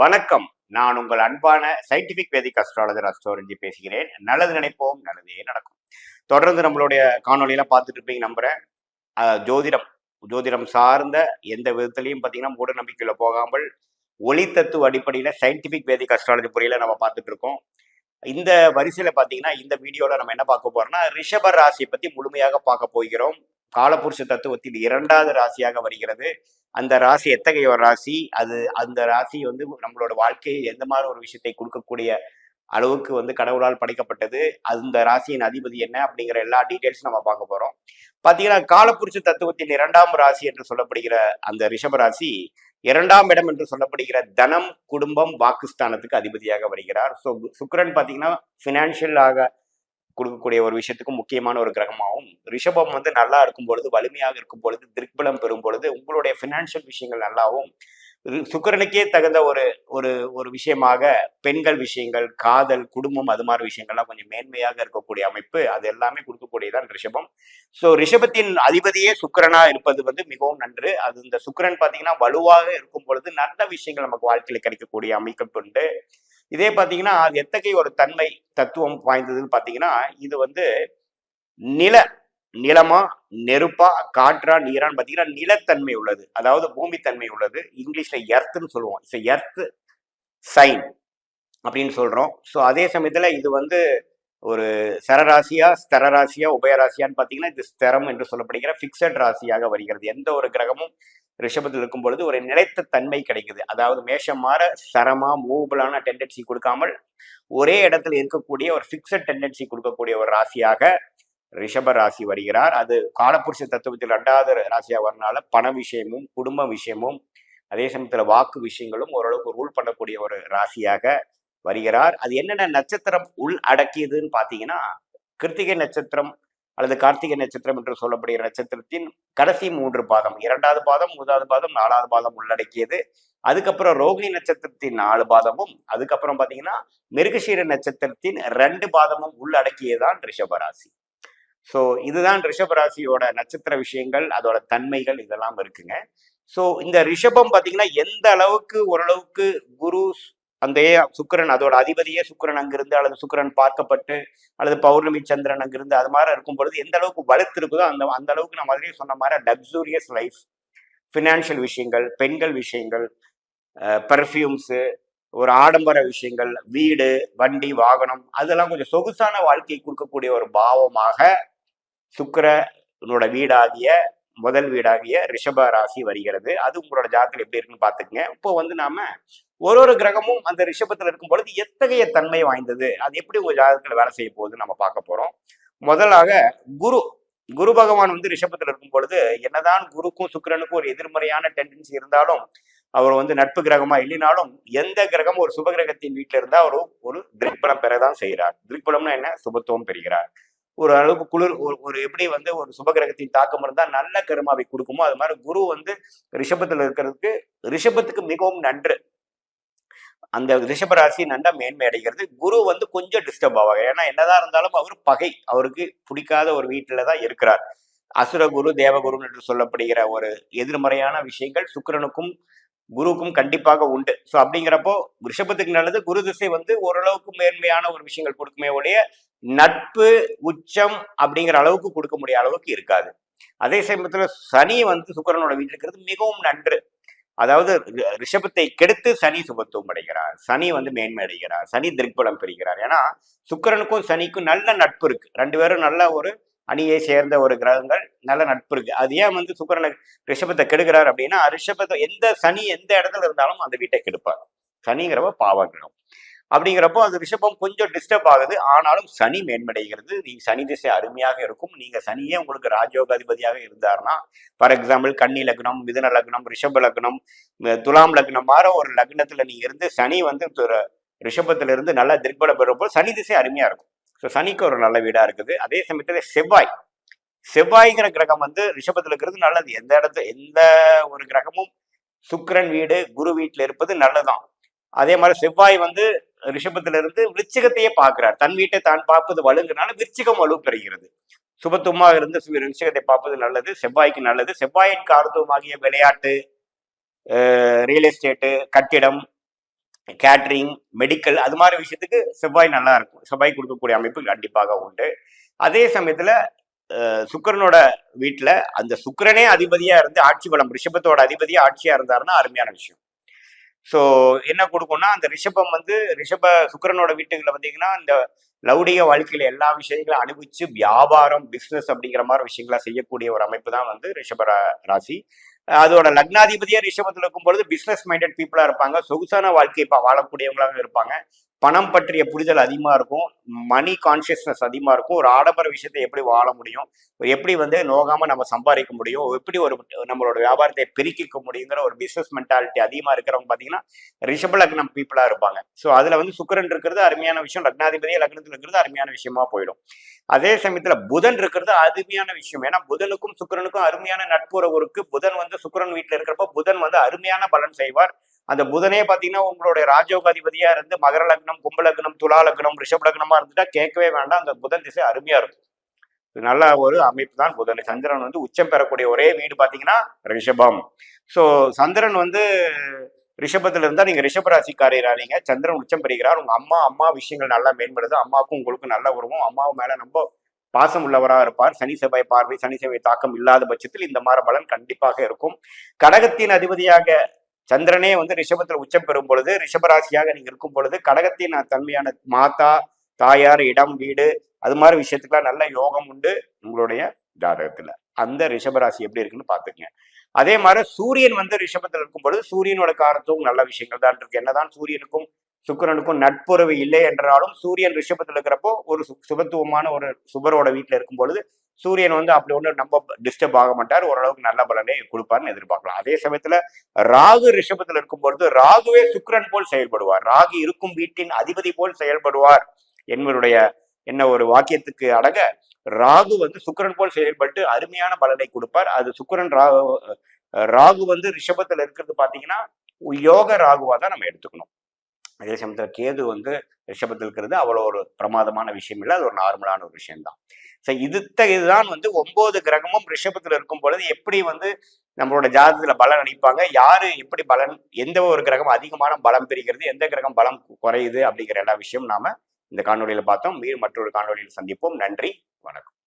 வணக்கம். நான் உங்கள் அன்பான சயின்டிபிக் வேதிக் அஸ்ட்ராலஜர் அஸ்ட்ராலஜி பேசுகிறேன். நல்லது நினைப்போம் நல்லதே நடக்கும். தொடர்ந்து நம்மளுடைய காணொலியெல்லாம் பார்த்துட்டு இருப்பீங்க நம்புறேன். ஜோதிடம். ஜோதிடம் சார்ந்த எந்த விதத்திலையும் பார்த்தீங்கன்னா மூட நம்பிக்கையில் போகாமல் ஒளி தத்துவ அடிப்படையில் சயின்டிபிக் வேதிக் அஸ்ட்ராலஜி முறையில நம்ம பார்த்துட்டு இருக்கோம். இந்த வரிசையில பாத்தீங்கன்னா இந்த வீடியோல நம்ம என்ன பார்க்க போறோம்னா ரிஷப ராசியை பத்தி முழுமையாக பார்க்க போகிறோம். காலபுருஷ தத்துவத்தில் இரண்டாவது ராசியாக வருகிறது. அந்த ராசி எத்தகைய ஒரு ராசி? அது அந்த ராசி வந்து நம்மளோட வாழ்க்கையில் எந்த மாதிரி ஒரு விஷயத்தை கொடுக்கக்கூடிய அளவுக்கு வந்து கடவுளால் படைக்கப்பட்டது. அந்த ராசியின் அதிபதி என்ன அப்படிங்கிற எல்லா டீட்டெயில்ஸும் நம்ம பார்க்க போறோம். பாத்தீங்கன்னா காலப்புருஷ தத்துவத்தின் இரண்டாம் ராசி என்று சொல்லப்படுகிற அந்த ரிஷப ராசி இரண்டாம் இடம் என்று சொல்லப்படுகிற தனம் குடும்பம் வாக்குஸ்தானத்துக்கு அதிபதியாக வருகிறார். ஸோ சுக்கரன் பாத்தீங்கன்னா ஃபினான்ஷியலாக கொடுக்கக்கூடிய ஒரு விஷயத்துக்கும் முக்கியமான ஒரு கிரகமாகவும் ரிஷபம் வந்து நல்லா இருக்கும் பொழுது வலிமையாக இருக்கும் பொழுது திருப்பலம் பெறும் பொழுது உங்களுடைய ஃபினான்ஷியல் விஷயங்கள் நல்லாவும் சுக்கிரனுக்கே தகுந்த ஒரு ஒரு ஒரு விஷயமாக பெண்கள் விஷயங்கள் காதல் குடும்பம் அது மாதிரி விஷயங்கள்லாம் கொஞ்சம் மேன்மையாக இருக்கக்கூடிய அமைப்பு. அது எல்லாமே கொடுக்கக்கூடியதான் ரிஷபம். ஸோ ரிஷபத்தின் அதிபதியே சுக்கரனா இருப்பது வந்து மிகவும் நன்று. அது இந்த சுக்கிரன் பார்த்தீங்கன்னா வலுவாக இருக்கும் பொழுது நல்ல விஷயங்கள் நமக்கு வாழ்க்கையில் கிடைக்கக்கூடிய அமைக்கப்பட்டு உண்டு. இதே பார்த்தீங்கன்னா அது எத்தகைய ஒரு தன்மை தத்துவம் வாய்ந்ததுன்னு பார்த்தீங்கன்னா இது வந்து நில நிலமா நெருப்பா காற்றா நீரான்னு பார்த்தீங்கன்னா நிலத்தன்மை உள்ளது. அதாவது பூமித்தன்மை உள்ளது. இங்கிலீஷ்ல எர்த்துன்னு சொல்லுவோம். இட்ஸ் எர்த் சைன் அப்படின்னு சொல்றோம். ஸோ அதே சமயத்துல இது வந்து ஒரு சரராசியா ஸ்தரராசியா உபயராசியான்னு பார்த்தீங்கன்னா இது ஸ்தரம் என்று சொல்லப்படுகிற ஃபிக்சட் ராசியாக வருகிறது. எந்த ஒரு கிரகமும் ரிஷபத்தில் இருக்கும் பொழுது ஒரு நிலைத்த தன்மை கிடைக்குது. அதாவது மேஷம் மாற சரமா மூவபிளான டெண்டன்சி கொடுக்காமல் ஒரே இடத்துல இருக்கக்கூடிய ஒரு ஃபிக்ஸட் டெண்டன்சி கொடுக்கக்கூடிய ஒரு ராசியாக ரிஷப ராசி வருகிறார். அது காலப்புருஷ தத்துவத்தில் ரெண்டாவது ராசியாக வரனால பண விஷயமும் குடும்ப விஷயமும் அதே சமயத்தில் வாக்கு விஷயங்களும் ஓரளவுக்கு ரூல் பண்ணக்கூடிய ஒரு ராசியாக வருகிறார். அது என்னென்ன நட்சத்திரம் உள் அடக்கியதுன்னு பார்த்தீங்கன்னா கிருத்திகை நட்சத்திரம் அல்லது கார்த்திகை நட்சத்திரம் என்று சொல்லப்படுகிற நட்சத்திரத்தின் கடைசி மூன்று பாதம் இரண்டாவது பாதம் மூதாவது பாதம் நாலாவது பாதம் உள்ளடக்கியது. அதுக்கப்புறம் ரோகிணி நட்சத்திரத்தின் நாலு பாதமும் அதுக்கப்புறம் பார்த்தீங்கன்னா மிருகசீர நட்சத்திரத்தின் ரெண்டு பாதமும் உள்ளடக்கியதுதான் ரிஷபராசி ஸோ இதுதான் ரிஷபராசியோட நட்சத்திர விஷயங்கள் அதோட தன்மைகள் இதெல்லாம் இருக்குங்க. ஸோ இந்த ரிஷபம் பார்த்தீங்கன்னா எந்த அளவுக்கு ஓரளவுக்கு குரு அந்த சுக்கரன் அதோட அதிபதியே சுக்கிரன் அங்கிருந்து அல்லது சுக்கரன் பார்க்கப்பட்டு அல்லது பௌர்ணமி சந்திரன் அங்கிருந்து அது மாதிரி இருக்கும் பொழுது எந்த அளவுக்கு வளர்த்திருக்குதோ அந்த அந்த அளவுக்கு நான் முதலே சொன்ன மாதிரி லக்ஸூரியஸ் லைஃப் ஃபினான்ஷியல் விஷயங்கள் பெண்கள் விஷயங்கள் பெர்ஃப்யூம்ஸு ஒரு ஆடம்பர விஷயங்கள் வீடு வண்டி வாகனம் அதெல்லாம் கொஞ்சம் சொகுசான வாழ்க்கை கொடுக்கக்கூடிய ஒரு பாவமாக சுக்கரனோட வீடாகிய முதல் வீடாகிய ரிஷப ராசி வருகிறது. அது உங்களோட ஜாதகத்தில் எப்படி இருக்குன்னு பார்த்துக்கங்க. இப்போ வந்து நாம ஒரு ஒரு கிரகமும் அந்த ரிஷபத்தில் இருக்கும் பொழுது எத்தகைய தன்மை வாய்ந்தது? அது எப்படி உங்க ஜாதகத்தில் வேலை செய்ய போகுதுன்னு நம்ம பார்க்க போறோம். முதலாக குரு குரு பகவான் வந்து ரிஷபத்தில் இருக்கும் பொழுது என்னதான் குருக்கும் சுக்கரனுக்கும் ஒரு எதிர்மறையான டெண்டன்சி இருந்தாலும் அவர் வந்து நட்பு கிரகமா இல்லைனாலும் எந்த கிரகம் ஒரு சுப கிரகத்தின் வீட்டில் இருந்தா அவர் ஒரு திருப்பலம் பெறதான் செய்கிறார் திருப்பலம்னா என்ன? சுபத்துவம் பெறுகிறார். ஒரு அளவுக்கு குளிர் ஒரு ஒரு எப்படி வந்து ஒரு சுப கிரகத்தின் தாக்கம் இருந்தால் நல்ல கருமாவை கொடுக்குமோ அது மாதிரி குரு வந்து ரிஷபத்தில் இருக்கிறதுக்கு ரிஷபத்துக்கு மிகவும் நன்று. அந்த ரிஷபராசி நன்றா மேன்மை அடைகிறது. குரு வந்து கொஞ்சம் டிஸ்டர்ப் ஆவாங்க ஏன்னா என்னதான் இருந்தாலும் அவர் பகை. அவருக்கு பிடிக்காத ஒரு வீட்டில தான் இருக்கிறார். அசுரகுரு தேவகுரு என்று சொல்லப்படுகிற ஒரு எதிர்மறையான விஷயங்கள் சுக்கிரனுக்கும் குருவுக்கும் கண்டிப்பாக உண்டு. ஸோ அப்படிங்கிறப்போ ரிஷபத்துக்கு நல்லது. குரு திசை வந்து ஓரளவுக்கு மேன்மையான ஒரு விஷயங்கள் கொடுக்குமே ஒழிய நட்பு உச்சம் அப்படிங்கிற அளவுக்கு கொடுக்க முடிய அளவுக்கு இருக்காது. அதே சமயத்தில் சனி வந்து சுக்கரனோட வீட்டில் இருக்கிறது மிகவும் நன்று. அதாவது ரி- ரிஷபத்தை கெடுத்து சனி சுபத்துவம் அடைகிறார். சனி வந்து மேன்மை அடைகிறார். சனி திருப்பலம் பெறுகிறார். ஏன்னா சுக்கரனுக்கும் சனிக்கும் நல்ல நட்பு இருக்கு. ரெண்டு பேரும் நல்ல ஒரு அணியை சேர்ந்த ஒரு கிரகங்கள் நல்ல நட்பு இருக்கு. அது ஏன் வந்து சுக்கரனை ரிஷபத்தை கெடுக்கிறார் அப்படின்னா ரிஷபத்தை எந்த சனி எந்த இடத்துல இருந்தாலும் அந்த வீட்டை கெடுப்பார். சனிங்கிறவ பாவ கிரகம். அப்படிங்கிறப்போ அந்த ரிஷபம் கொஞ்சம் டிஸ்டர்ப் ஆகுது. ஆனாலும் சனி மேன்மடைகிறது. நீங்க சனி திசை அருமையாக இருக்கும். நீங்க சனியே உங்களுக்கு ராஜயோக அதிபதியாக இருந்தாருன்னா ஃபார் எக்ஸாம்பிள் கன்னி லக்னம் மிதுன லக்னம் ரிஷப லக்னம் துலாம் லக்னம் மாற ஒரு லக்னத்துல நீங்க இருந்து சனி வந்து து- ரிஷபத்துல இருந்து நல்லா திருப்பலம் பெறும்போது சனி திசை அருமையா இருக்கும். ஸோ சனிக்கு ஒரு நல்ல வீடா இருக்குது. அதே சமயத்துல செவ்வாய். செவ்வாய்ங்கிற கிரகம் வந்து ரிஷபத்துல இருக்கிறது நல்லது. எந்த இடத்துல எந்த ஒரு கிரகமும் சுக்கரன் வீடு குரு வீட்டில் இருப்பது நல்லதுதான். அதே மாதிரி செவ்வாய் வந்து ரிஷபத்துல இருந்து விருச்சிகத்தையே பார்க்கிறார். தன் வீட்டை தான் பார்ப்பது வலுங்கிறனால விருச்சிகம் வலு பெறுகிறது. சுபத்துவமாக இருந்து சு- விருச்சிகத்தை பார்ப்பது நல்லது செவ்வாய்க்கு நல்லது. செவ்வாயின் காரத்துவமாகிய விளையாட்டு ரியல் எஸ்டேட்டு கட்டிடம் கேட்ரிங் மெடிக்கல் அது மாதிரி விஷயத்துக்கு செவ்வாய் நல்லா இருக்கும். செவ்வாய் கொடுக்கக்கூடிய அமைப்பு கண்டிப்பாக உண்டு. அதே சமயத்துல சுக்கரனோட வீட்டில் வீட்டுல அந்த சுக்கரனே அதிபதியா இருந்து ஆட்சி பலம் ரிஷபத்தோட அதிபதியா ஆட்சியா இருந்தாருன்னா அருமையான விஷயம். ஸோ என்ன கொடுக்கும்னா அந்த ரிஷபம் வந்து ரிஷப சுக்கரனோட வீட்டுகளில் பார்த்தீங்கன்னா இந்த லவுடிய வாழ்க்கையில எல்லா விஷயங்களும் அனுபவிச்சு வியாபாரம் பிஸ்னஸ் அப்படிங்கிற மாதிரி விஷயங்களை செய்யக்கூடிய ஒரு அமைப்பு தான் வந்து ரிஷப ராசி. அதோட லக்னாதிபதியா ரிஷபத்தில் இருக்கும் பொழுது பிஸ்னஸ் மைண்டட் பீப்புளா இருப்பாங்க. சொகுசான வாழ்க்கை இப்போ வாழக்கூடியவங்களாக இருப்பாங்க. பணம் பற்றிய புரிதல் அதிகமா இருக்கும். மணி கான்சியஸ்னஸ் அதிகமா இருக்கும். ஒரு ஆடம்பர விஷயத்தை எப்படி வாழ முடியும்? எப்படி வந்து நோகாம நம்ம சம்பாதிக்க முடியும்? எப்படி ஒரு நம்மளோட வியாபாரத்தை பெருக்கிக்க முடியுங்கிற ஒரு பிசினஸ் மென்டாலிட்டி அதிகமா இருக்கிறவங்க பாத்தீங்கன்னா ரிஷப லக்னம் பீப்புளா இருப்பாங்க. ஸோ அதில் வந்து சுக்கிரன் இருக்கிறது அருமையான விஷயம். லக்னாதிபதியே லக்னத்தில் இருக்கிறது அருமையான விஷயமா போயிடும். அதே சமயத்தில் புதன் இருக்கிறது அருமையான விஷயம். ஏன்னா புதனுக்கும் சுக்கரனுக்கும் அருமையான நட்புறவு இருக்கு. புதன் வந்து சுக்கரன் வீட்டில் இருக்கிறப்ப புதன் வந்து அருமையான பலன் செய்வார். அந்த புதனே பார்த்தீங்கன்னா உங்களுடைய ராஜோகாதிபதியா இருந்து மகர லக்னம் கும்ப லக்னம் துலா லக்னம் ரிஷப் லக்னமா இருந்துட்டா கேட்கவே வேண்டாம். அந்த புதன் திசை அருமையா இருக்கும். இது நல்ல ஒரு அமைப்பு தான் புதன். சந்திரன் வந்து உச்சம் பெறக்கூடிய ஒரே வீடு பாத்தீங்கன்னா ரிஷபம். ஸோ சந்திரன் வந்து ரிஷபத்துல இருந்தா நீங்க ரிஷபராசிக்காரீங்க சந்திரன் உச்சம் பெறுகிறார். உங்க அம்மா அம்மா விஷயங்கள் நல்லா மேம்படுது. அம்மாவுக்கும் உங்களுக்கும் நல்ல உறவும். அம்மாவு மேல ரொம்ப பாசம் உள்ளவராக இருப்பார். சனி செவ்வாய் பார்வை சனி செவ்வாய் தாக்கம் இல்லாத பட்சத்தில் இந்த மாற பலன் கண்டிப்பாக இருக்கும். கடகத்தின் அதிபதியாக சந்திரனே வந்து ரிஷபத்துல உச்சம் பெறும் பொழுது ரிஷபராசியாக நீங்க இருக்கும் பொழுது கடகத்தின் தன்மையான மாதா தாயார் இடம் வீடு அது மாதிரி விஷயத்துக்குலாம் நல்ல யோகம் உண்டு உங்களுடைய ஜாதகத்துல. அந்த ரிஷபராசி எப்படி இருக்குன்னு பாத்துக்கங்க அதே மாதிரி சூரியன் வந்து ரிஷபத்தில் இருக்கும் பொழுது சூரியனோட காரணத்துவம் நல்ல விஷயங்கள் தான் இருக்கு. என்னதான் சூரியனுக்கும் சுக்கரனுக்கும் நட்புறவு இல்லை என்றாலும் சூரியன் ரிஷபத்தில் இருக்கிறப்போ ஒரு சு- சுபத்துவமான ஒரு சுபரோட வீட்டுல இருக்கும் பொழுது சூரியன் வந்து அப்படி ஒன்று நம்ம டிஸ்டர்ப் ஆக மாட்டார். ஓரளவுக்கு நல்ல பலனே கொடுப்பார்னு எதிர்பார்க்கலாம். அதே சமயத்துல ராகு ரிஷபத்தில் இருக்கும் பொழுது ராகுவே சுக்கிரன் போல் செயல்படுவார். ராகு இருக்கும் வீட்டின் அதிபதி போல் செயல்படுவார். என்பவருடைய என்ன ஒரு வாக்கியத்துக்கு அடங்க ராகு வந்து சுக்கரன் போல் செயல்பட்டு அருமையான பலனை கொடுப்பார். அது சுக்கரன் ராகு ராகு வந்து ரிஷபத்துல இருக்கிறது பாத்தீங்கன்னா யோக ராகுவாக தான் நம்ம எடுத்துக்கணும். அதே சமயத்துல கேது வந்து ரிஷபத்தில் இருக்கிறது அவ்வளோ ஒரு பிரமாதமான விஷயம் இல்லை. அது ஒரு நார்மலான ஒரு விஷயம்தான். ஸோ இதுத்த இதுதான் வந்து ஒன்பது கிரகமும் ரிஷபத்தில் இருக்கும் பொழுது எப்படி வந்து நம்மளோட ஜாதகத்தில் பலன் அளிப்பாங்க யாரு எப்படி பலன் எந்த ஒரு கிரகம் அதிகமான பலம் பெறுகிறது எந்த கிரகம் பலம் குறையுது அப்படிங்கிற எல்லா விஷயம் நாம இந்த காணொலியில பார்த்தோம். மீண்டும் மற்றொரு காணொலியில் சந்திப்போம். நன்றி. வணக்கம்.